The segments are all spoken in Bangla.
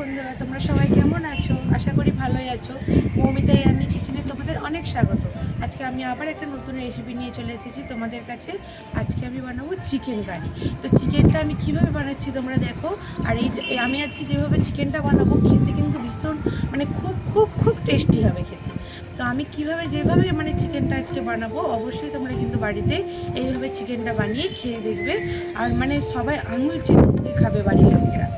বন্ধুরা, তোমরা সবাই কেমন আছো? আশা করি ভালোই আছো। মৌমিতাই আমি কিচেনে তোমাদের অনেক স্বাগত। আজকে আমি আবার একটা নতুন রেসিপি নিয়ে চলে এসেছি তোমাদের কাছে। আজকে আমি বানাবো চিকেন কারি তো চিকেনটা আমি কীভাবে বানাচ্ছি তোমরা দেখো। আর এই আমি আজকে যেভাবে চিকেনটা বানাবো, খেতে কিন্তু ভীষণ মানে খুব খুব খুব টেস্টি হবে খেতে। তো আমি কীভাবে, যেভাবে মানে চিকেনটা আজকে বানাবো, অবশ্যই তোমরা কিন্তু বাড়িতে এইভাবে চিকেনটা বানিয়ে খেয়ে দেখবে। আর মানে সবাই আঙুল চেটে খাবে বাড়ির লোকেরা।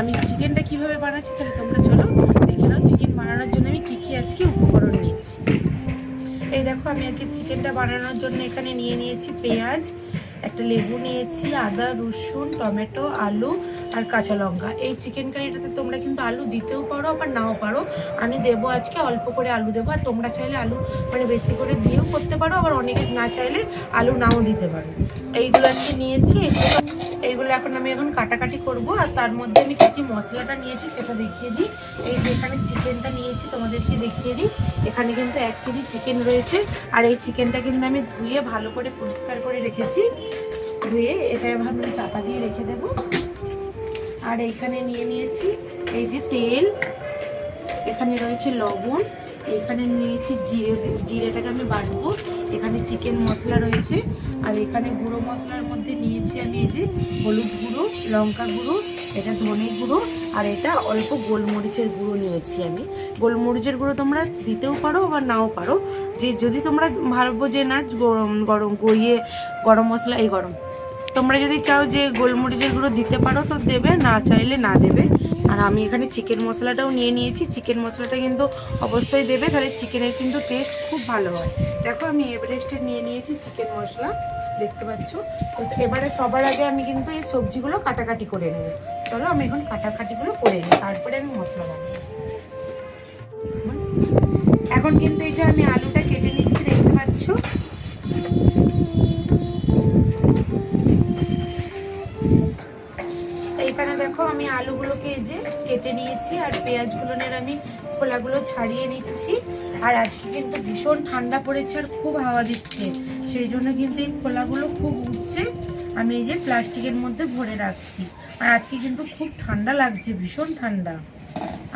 আমি চিকেনটা কীভাবে বানাচ্ছি তাহলে তোমরা চলো, দেখে নাও চিকেন বানানোর জন্য আমি কী কী আজকে উপকরণ নিয়েছি এই দেখো, আমি আজকে চিকেনটা বানানোর জন্য এখানে নিয়ে নিয়েছি পেঁয়াজ, একটা লেবু নিয়েছি, আদা, রসুন, টমেটো, আলু আর কাঁচা লঙ্কা। এই চিকেন কারিটাতে তোমরা কিন্তু আলু দিতেও পারো, আবার নাও পারো। আমি দেবো আজকে অল্প করে আলু দেবো, আর তোমরা চাইলে আলু মানে বেশি করে দিয়েও করতে পারো, আবার অনেকে না চাইলে আলু নাও দিতে পারো। এইগুলো আজকে নিয়েছি, এইগুলো এখন আমি এখন কাটাকাটি করব, আর তার মধ্যে আমি কী কী মশলাটা নিয়েছি সেটা দেখিয়ে দিই। এই যে এখানে চিকেনটা নিয়েছি, তোমাদেরকে দেখিয়ে দিই। এখানে কিন্তু এক কেজি চিকেন রয়েছে, আর এই চিকেনটা কিন্তু আমি ধুয়ে ভালো করে পরিষ্কার করে রেখেছি। ধুয়ে এটা ভাবে চাপা দিয়ে রেখে দেব। আর এইখানে নিয়ে নিয়েছি এই যে তেল, এখানে রয়েছে লবণ, এখানে নিয়েছি জিরে, জিরেটাকে আমি বাটবো। এখানে চিকেন মশলা রয়েছে। আর এখানে গুঁড়ো মশলার মধ্যে নিয়েছি আমি এই যে হলুদ গুঁড়ো, লঙ্কা গুঁড়ো, এটা ধনে গুঁড়ো, আর এটা অল্প গোলমরিচের গুঁড়ো নিয়েছি আমি। গোলমরিচের গুঁড়ো তোমরা দিতেও পারো বা নাও পারো। যে যদি তোমরা ভাববো যে না, গরম গরম গড়িয়ে গরম মশলা, এই গরম। তোমরা যদি চাও যে গোলমরিচের গুঁড়ো দিতে পারো তো দেবে, না চাইলে না দেবে। আর আমি এখানে চিকেন মশলাটাও নিয়ে নিয়েছি। চিকেন মশলাটা কিন্তু অবশ্যই দেবে, তাহলে চিকেনের কিন্তু টেস্ট খুব ভালো হয়। দেখো আমি এভারেস্টের নিয়ে নিয়েছি চিকেন মশলা, দেখতে পাচ্ছ? তো এবারে সবার আগে আমি কিন্তু এই সবজিগুলো কাটাকাটি করে নেব। চলো আমি এখন কাটাকাটিগুলো করে নিই, তারপরে আমি মশলা বানাবো এখন কিন্তু এই যে আমি আলুটা আলুগুলোকে যে কেটে নিয়েছি আর পেঁয়াজগুলোনের আমি খোলাগুলো ছাড়িয়ে নিচ্ছি। আর আজকে কিন্তু ভীষণ ঠান্ডা পড়েছে আর খুব হাওয়া দিচ্ছে। সেই জন্য কিন্তু এই খোলাগুলো খুব উঠছে আমি এই যে প্লাস্টিকের মধ্যে ভরে রাখছি। আর আজকে কিন্তু খুব ঠান্ডা লাগছে, ভীষণ ঠান্ডা।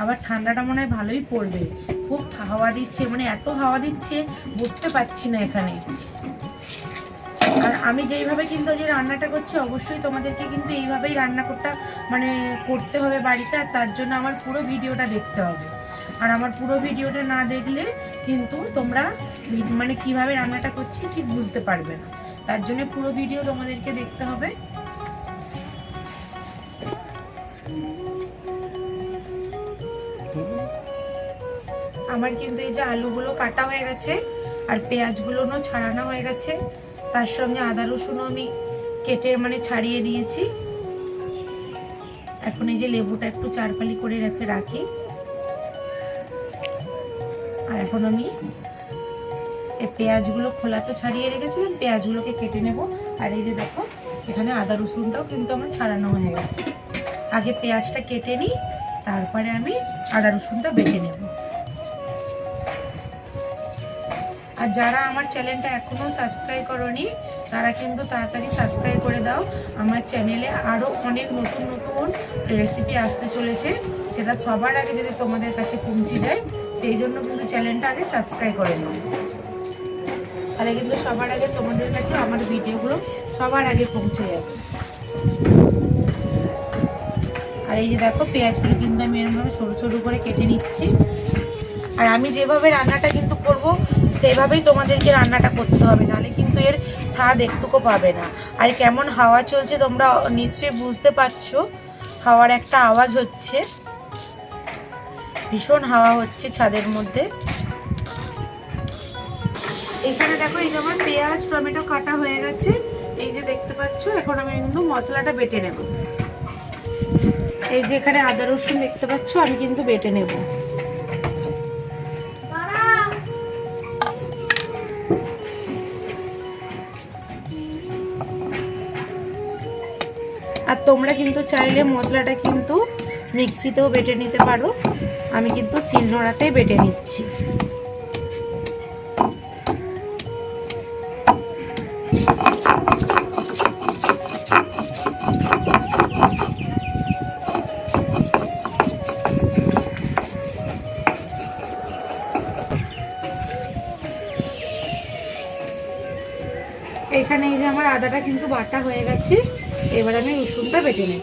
আবার ঠান্ডাটা মনে হয় ভালোই পড়বে। খুব হাওয়া দিচ্ছে মানে এত হাওয়া দিচ্ছে, বুঝতে পারছি না এখানে। আমি যেইভাবে কিন্তু যে রান্নাটা করছি, অবশ্যই তোমাদেরকে কিন্তু এইভাবেই রান্না করতে মানে করতে হবে বাড়িতে, আর তার জন্য আমার পুরো ভিডিওটা দেখতে হবে। আর আমার পুরো ভিডিওটা না দেখলে কিন্তু তোমরা মানে কীভাবে রান্নাটা করছি ঠিক বুঝতে পারবে না। তার জন্য পুরো ভিডিও তোমাদেরকে দেখতে হবে। আমার কিন্তু এই যে আলুগুলো কাটা হয়ে গেছে, আর পেঁয়াজগুলোও ছাড়ানো হয়ে গেছে। তার সঙ্গে আদা রসুনও আমি কেটে মানে ছাড়িয়ে নিয়েছি। এখন এই যে লেবুটা একটু চারপালি করে রেখে রাখি। আর এখন আমি পেঁয়াজগুলো খোলা তো ছাড়িয়ে রেখেছিলাম, পেঁয়াজগুলোকে কেটে নেব। আর এই যে দেখো, এখানে আদা রসুনটাও কিন্তু আমার ছাড়ানো হয়ে গেছে। আগে পেঁয়াজটা কেটে নিই, তারপরে আমি আদা রসুনটা বেটে নেব। আর যারা আমার চ্যানেলটা এখনও সাবস্ক্রাইব করনি, তারা কিন্তু তাড়াতাড়ি সাবস্ক্রাইব করে দাও। আমার চ্যানেলে আরও অনেক নতুন নতুন রেসিপি আসতে চলেছে। সেটা সবার আগে যদি তোমাদের কাছে পৌঁছে যায়, সেই জন্য কিন্তু চ্যানেলটা আগে সাবস্ক্রাইব করে নাও। তাহলে কিন্তু সবার আগে তোমাদের কাছে আমার ভিডিওগুলো সবার আগে পৌঁছে যাবে। আর এই যে দেখো, পেঁয়াজগুলো কিন্তু আমি এরকমভাবে সরু সরু করে কেটে নিচ্ছি। আর আমি যেভাবে রান্নাটা কিন্তু করব সেভাবেই তোমাদেরকে রান্নাটা করতে হবে, নাহলে কিন্তু এর স্বাদ একটুকু পাবে না। আর কেমন হাওয়া চলছে তোমরা নিশ্চয়ই বুঝতে পারছ, হাওয়ার একটা আওয়াজ হচ্ছে। ভীষণ হাওয়া হচ্ছে ছাদের মধ্যে। এখানে দেখো, এই যেমন পেঁয়াজ, টমেটো কাটা হয়ে গেছে। এই যে দেখতে পাচ্ছ, এখন আমি কিন্তু মশলাটা বেটে নেব। এই যে এখানে আদা রসুন দেখতে পাচ্ছ, আমি কিন্তু বেটে নেব। তোমরা কিন্তু চাইলে মশলাটা কিন্তু মিক্সিতেও বেটে নিতে পারো। আমি কিন্তু শিলনোড়াতেই বেটে নিচ্ছি। এখানে এই যে আমার আদাটা কিন্তু বাটা হয়ে গেছে। এবার আমি রসুনটা বেটে নেব।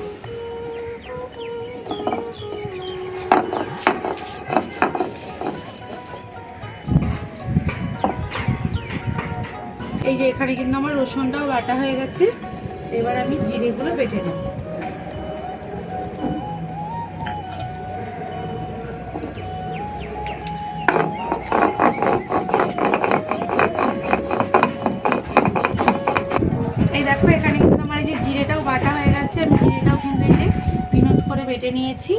এই যে এখানে কিন্তু আমার রসুনটাও বাটা হয়ে গেছে। এবার আমি জিরেগুলো বেটে নেব। বেটে নিয়েছি।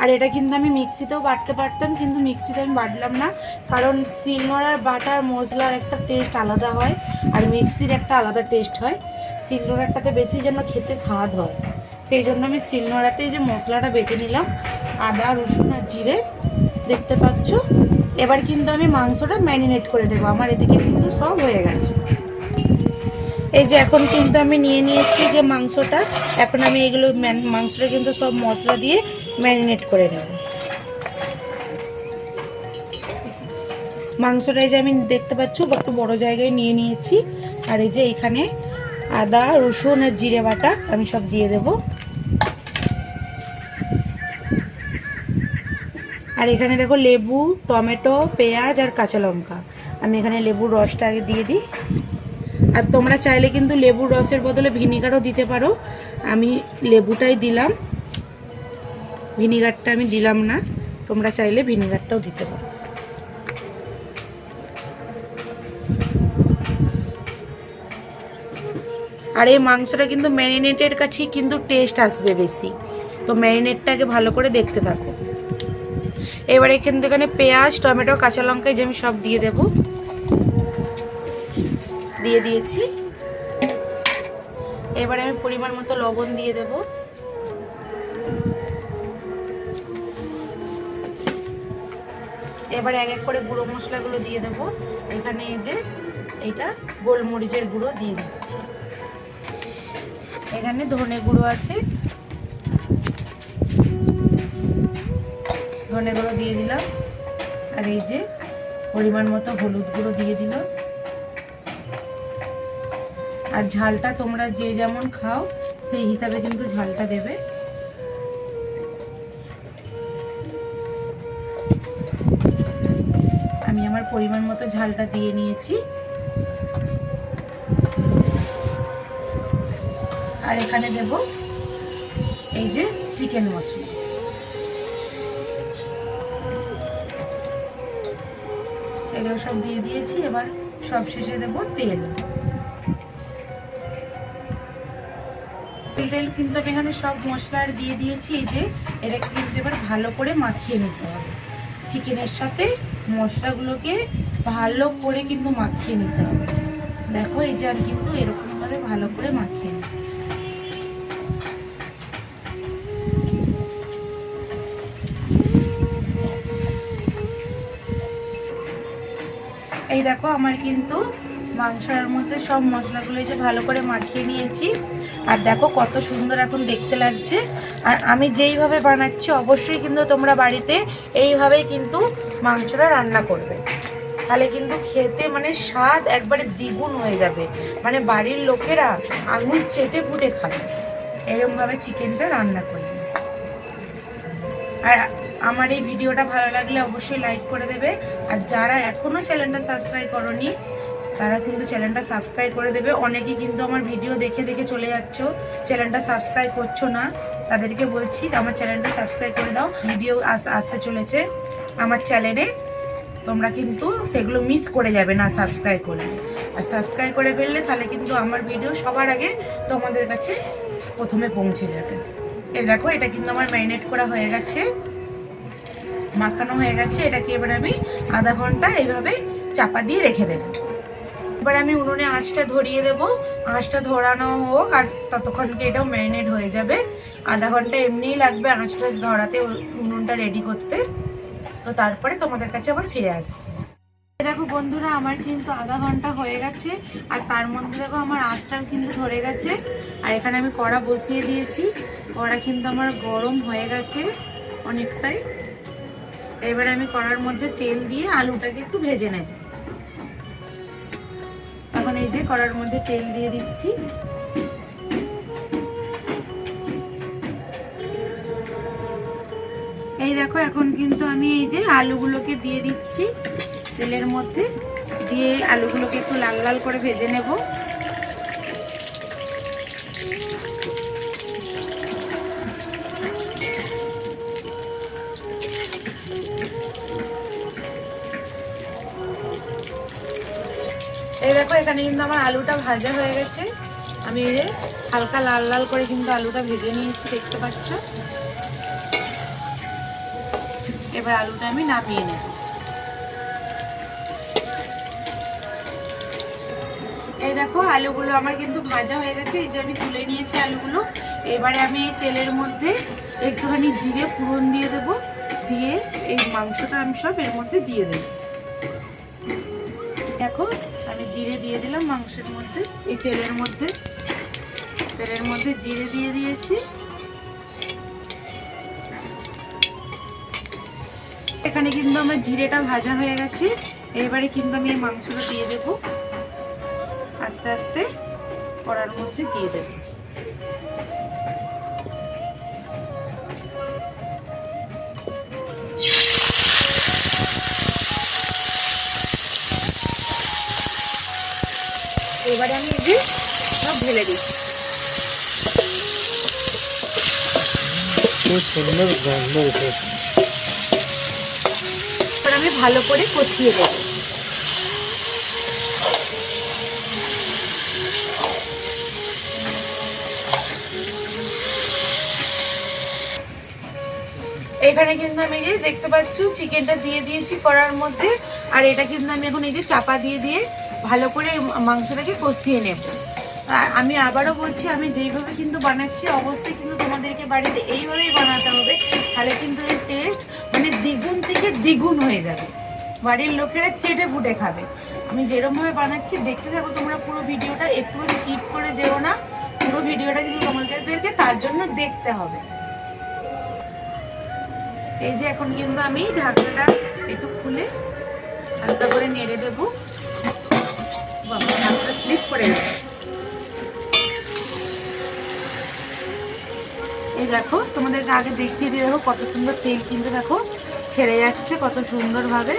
আর এটা কিন্তু আমি মিক্সিতেও বাটতে পারতাম, কিন্তু মিক্সিতে আমি বাটলাম না। কারণ শিলনোড়ার বাটার মশলার একটা টেস্ট আলাদা হয়, আর মিক্সির একটা আলাদা টেস্ট হয়। শিলনোড়াটাতে বেশি যেন খেতে স্বাদ হয়। সেই জন্য আমি শিলনোড়াতে যে মশলাটা বেটে নিলাম, আদা, রসুন আর জিরে, দেখতে পাচ্ছ? এবার কিন্তু আমি মাংসটা ম্যারিনেট করে দেবো। আমার এদিকে কিন্তু সব হয়ে গেছে। এই যে এখন কিন্তু আমি নিয়ে নিয়েছি যে মাংসটা। এখন আমি এগুলো মাংসটা কিন্তু সব মশলা দিয়ে ম্যারিনেট করে নেব। মাংসটা এই যে আমি দেখতে পাচ্ছ, একটু বড় জায়গায় নিয়ে নিয়েছি। আর এই যে এখানে আদা, রসুন আর জিরে বাটা আমি সব দিয়ে দেব। আর এখানে দেখো লেবু, টমেটো, পেঁয়াজ আর কাঁচা লঙ্কা। আমি এখানে লেবুর রসটা আগে দিয়ে দিই। আর তোমরা চাইলে কিন্তু লেবুর রসের বদলে ভিনিগারও দিতে পারো। আমি লেবুটাই দিলাম। ভিনিগারটা আমি দিলাম না। তোমরা চাইলে ভিনিগারটাও দিতে পারো। আর এই মাংসটা কিন্তু ম্যারিনেটের কাছেই কিন্তু টেস্ট আসবে বেশি। তো ম্যারিনেটটাকে ভালো করে দেখতে থাকো। এবারে কিন্তু এখানে পেঁয়াজ, টমেটো, কাঁচা লঙ্কা যে আমি সব দিয়ে দেবো। দিয়ে দিয়েছি। এবারে আমি পরিমাণ মতো লবণ দিয়ে দেব। এবারে এক এক করে গুঁড়ো মশলাগুলো দিয়ে দেব। এখানে এই যে এইটা গোলমরিচের গুঁড়ো দিয়ে দিচ্ছি। এখানে ধনে গুঁড়ো আছে। ধনে গুঁড়ো দিয়ে দিলাম। আর এই যে পরিমাণ মতো হলুদ গুঁড়ো দিয়ে দিলাম। আর ঝালটা তোমরা যে যেমন খাও, সেই হিসাবে কিন্তু ঝালটা দেবে। আমি আমার পরিমাণ মতো ঝালটা দিয়ে নিয়েছি। আর এখানে দেব এই যে চিকেন মশলা। এগুলো সব দিয়ে দিয়েছি, এবার সব শেষে দেব তেল। তেল কিন্তু আমি এখানে সব মশলা আর দিয়ে দিয়েছি, এই যে এটাকে কিন্তু এবার ভালো করে মাখিয়ে নিতে হবে। চিকেনের সাথে মশলাগুলোকে ভালো করে কিন্তু মাখিয়ে নিতে হবে। দেখো, এই যে আমি কিন্তু এরকমভাবে ভালো করে মাখিয়ে নিচ্ছি। এই দেখো, আমার কিন্তু মাংসের মধ্যে সব মশলাগুলো যে ভালো করে মাখিয়ে নিয়েছি। আর দেখো কত সুন্দর এখন দেখতে লাগছে। আর আমি যেইভাবে বানাচ্ছি, অবশ্যই কিন্তু তোমরা বাড়িতে এইভাবেই কিন্তু মাংসটা রান্না করবে। তাহলে কিন্তু খেতে মানে স্বাদ একবারে দ্বিগুণ হয়ে যাবে। মানে বাড়ির লোকেরা আঙুল চেটে ফুটে খাবে। এরকমভাবে চিকেনটা রান্না করবে। আর আমার এই ভিডিওটা ভালো লাগলে অবশ্যই লাইক করে দেবে। আর যারা এখনও চ্যানেলটা সাবস্ক্রাইব করনি তারা কিন্তু চ্যানেলটা সাবস্ক্রাইব করে দেবে। অনেকেই কিন্তু আমার ভিডিও দেখে দেখে চলে যাচ্ছ। চ্যানেলটা সাবস্ক্রাইব করছ না, তাদেরকে বলছি আমার চ্যানেলটা সাবস্ক্রাইব করে দাও। ভিডিও আস- আসতে চলেছে আমার চ্যানেলে। তোমরা কিন্তু সেগুলো মিস করে যাবে না সাবস্ক্রাইব করলে আর সাবস্ক্রাইব করে ফেললে তাহলে কিন্তু আমার ভিডিও সবার আগে তোমাদের কাছে প্রথমে পৌঁছে যাবে। এ দেখো, এটা কিন্তু আমার ম্যারিনেট করা হয়ে গেছে। মাখানো হয়ে গেছে। এটাকে এবার আমি আধা ঘণ্টা এইভাবে চাপা দিয়ে রেখে দেবো। এবার আমি উনুনে আঁচটা ধরিয়ে দেবো। আঁচটা ধরানো হোক আর ততক্ষণকে এটাও ম্যারিনেট হয়ে যাবে। আধা ঘণ্টা এমনিই লাগবে আঁচটা ধরাতে উনুনটা রেডি করতে। তো তারপরে তোমাদের কাছে আবার ফিরে আসছি। দেখো বন্ধুরা, আমার কিন্তু আধা ঘণ্টা হয়ে গেছে আর তার মধ্যে দেখো আমার আঁচটাও কিন্তু ধরে গেছে। আর এখানে আমি কড়া বসিয়ে দিয়েছি। কড়া কিন্তু আমার গরম হয়ে গেছে অনেকটাই। এবার আমি কড়ার মধ্যে তেল দিয়ে আলুটাকে একটু ভেজে নেব। এই যে কড়ার মধ্যে তেল দিয়ে দিচ্ছি। এই দেখো, এখন কিন্তু আমি এই যে আলুগুলোকে দিয়ে দিচ্ছি তেলের মধ্যে। দিয়ে আলুগুলোকে একটু লাল লাল করে ভেজে নেব। এই দেখো, এখানে কিন্তু আমার আলুটা ভাজা হয়ে গেছে। আমি এই হালকা লাল লাল করে কিন্তু আলুটা ভেজে নিয়েছি, দেখতে পাচ্ছ? এবার আলুটা আমি নামিয়ে নেব। এই দেখো, আলুগুলো আমার কিন্তু ভাজা হয়ে গেছে। এই যে আমি তুলে নিয়েছি আলুগুলো। এবারে আমি তেলের মধ্যে একটুখানি জিরে ফোড়ন দিয়ে দেব। দিয়ে এই মাংসটা আমি সব এর মধ্যে দিয়ে দেব। দেখো আমি জিরে দিয়ে দিলাম মাংসের মধ্যে, এই তেলের মধ্যে। তেলের মধ্যে জিরে দিয়ে দিয়েছি। এখানে কিন্তু আমার জিরেটা ভাজা হয়ে গেছে। এবারে কিন্তু আমি এই মাংসটা দিয়ে দেবো। আস্তে আস্তে কড়ার মধ্যে দিয়ে দেব। এবারে আমি এই যে সব ঢেলে দিচ্ছি আমি ভালো করে কষিয়ে দেবো। এখানে কিন্তু আমি যে দেখতে পাচ্ছ চিকেনটা দিয়ে দিয়েছি করার মধ্যে আর এটা কিন্তু আমি এখন এই যে চাপা দিয়ে দিয়ে ভালো করে মাংসটাকে কষিয়ে নেব। আর আমি আবারও বলছি, আমি যেইভাবে কিন্তু বানাচ্ছি, অবশ্যই কিন্তু তোমাদেরকে বাড়িতে এইভাবেই বানাতে হবে, তাহলে কিন্তু এর টেস্ট মানে দ্বিগুণ থেকে দ্বিগুণ হয়ে যাবে। বাড়ির লোকেরা চেটে ফুটে খাবে। আমি যেরমভাবে বানাচ্ছি, দেখতে থাকো তোমরা পুরো ভিডিওটা একটু স্কিপ করে যেও না। পুরো ভিডিওটা কিন্তু তোমাদেরকে তার জন্য দেখতে হবে। এই যে এখন কিন্তু আমি ঢাকনাটা একটু খুলে হালকা করে নেড়ে দেবো। বাবা স্লিপ করে গেছে এই দেখো তোমাদেরকে আগে দেখিয়ে দিয়ে দেখো কত সুন্দর তেল কিন্তু দেখো ছেড়ে যাচ্ছে কত সুন্দরভাবে।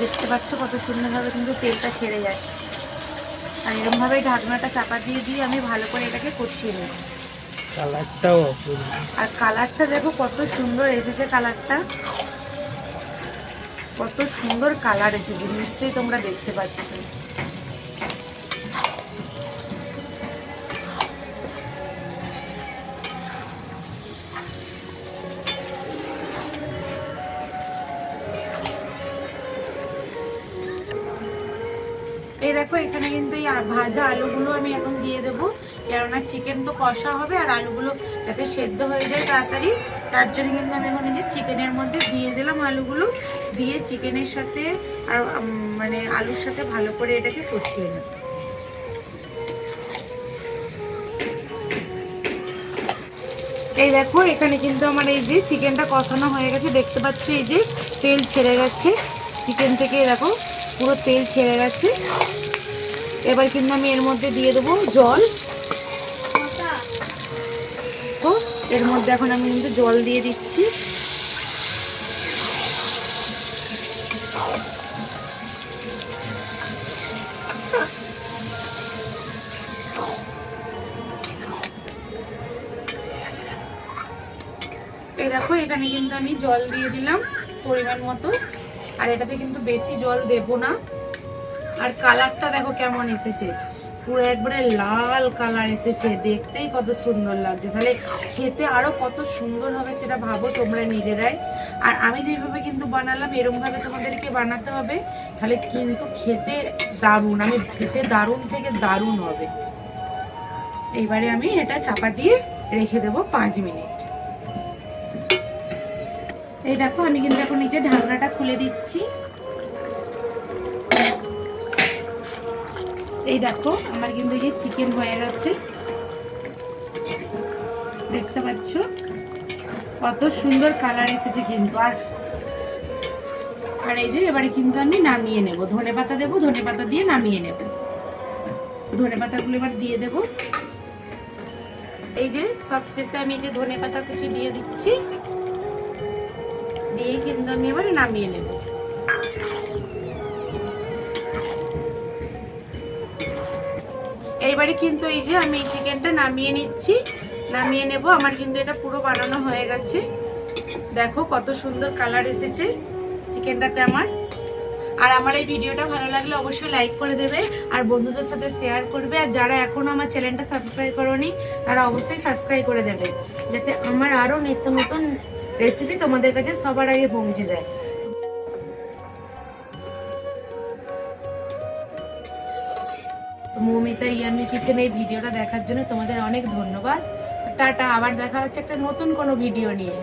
দেখতে পাচ্ছ কত সুন্দরভাবে কিন্তু তেলটা ছেড়ে যাচ্ছে। আর এরকমভাবে ঢাকনাটা চাপা দিয়ে দিয়ে আমি ভালো করে এটাকে কষিয়ে নেব। কালারটাও আর কালারটা দেখো কত সুন্দর এসেছে কালারটা। কত সুন্দর কালার এসেছে, নিশ্চয়ই তোমরা দেখতে পাচ্ছ। এই দেখো, এখানে কিন্তু এই ভাজা আলুগুলো আমি এখন দিয়ে দেবো। কেননা চিকেন তো কষা হবে, আর আলুগুলো যাতে সেদ্ধ হয়ে যায় তাড়াতাড়ি। তার জন্য কিন্তু আমি এখন এই যে চিকেনের মধ্যে দিয়ে দিলাম আলুগুলো, দিয়ে চিকেনের সাথে আর মানে আলুর সাথে ভালো করে এটাকে কষিয়ে নেব। এই দেখো, এখানে কিন্তু আমার এই যে চিকেনটা কষানো হয়ে গেছে। দেখতে পাচ্ছ এই যে তেল ছেড়ে গেছে। চিকেন থেকে দেখো, পুরো তেল ছেড়ে গেছে। এবার কিন্তু আমি এর মধ্যে দিয়ে দেবো জল তো এর মধ্যে এখন আমি কিন্তু জল দিয়ে দিচ্ছি। দেখো, এখানে কিন্তু আমি জল দিয়ে দিলাম পরিমাণ মতো। আর এটাতে কিন্তু বেশি জল দেব না। আর কালারটা দেখো কেমন এসেছে। পুরো একবারে লাল কালার এসেছে। দেখতেই কত সুন্দর লাগছে। তাহলে খেতে আরও কত সুন্দর হবে সেটা ভাবো তোমরা নিজেরাই। আর আমি যেভাবে কিন্তু বানালাম এরকম ভাবে তোমাদেরকে বানাতে হবে। তাহলে কিন্তু খেতে দারুণ, আমি খেতে দারুণ থেকে দারুণ হবে। এইবারে আমি এটা চাপা দিয়ে রেখে দেবো পাঁচ মিনিট। এই দেখো, আমি কিন্তু এখন নিচে ঢাকনাটা খুলে দিচ্ছি। এই দেখো, আমার কিন্তু এই চিকেন হয়ে গেছে। দেখতে পাচ্ছ? কত সুন্দর কালার এসেছে কিন্তু। আর আর এই যে এবারে কিন্তু আমি নামিয়ে নেব। ধনে পাতা দেবো, ধনে পাতা দিয়ে নামিয়ে নেব। ধনে পাতাগুলো এবার দিয়ে দেব। এই যে সব শেষে আমি এই যে ধনে পাতা কুচি দিয়ে দিচ্ছি। দিয়ে কিন্তু আমি এবারে নামিয়ে নেব। এইবারে কিন্তু এই যে আমি এই চিকেনটা নামিয়ে নিচ্ছি, নামিয়ে নেব। আমার কিন্তু এটা পুরো বানানো হয়ে গেছে। দেখো কত সুন্দর কালার এসেছে চিকেনটাতে আমার। আর আমার এই ভিডিওটা ভালো লাগলে অবশ্যই লাইক করে দেবে আর বন্ধুদের সাথে শেয়ার করবে। আর যারা এখনও আমার চ্যানেলটা সাবস্ক্রাইব করোনি, তারা অবশ্যই সাবস্ক্রাইব করে দেবে। যাতে আমার আরও নিত্য নতুন রেসিপি তোমাদের কাছে সবার আগে পৌঁছে যায়। মৌমিতা ইয়ামি এই ভিডিওটা দেখার জন্য তোমাদের অনেক ধন্যবাদ। টাটা, আবার দেখা হচ্ছে একটা নতুন কোনো ভিডিও নিয়ে।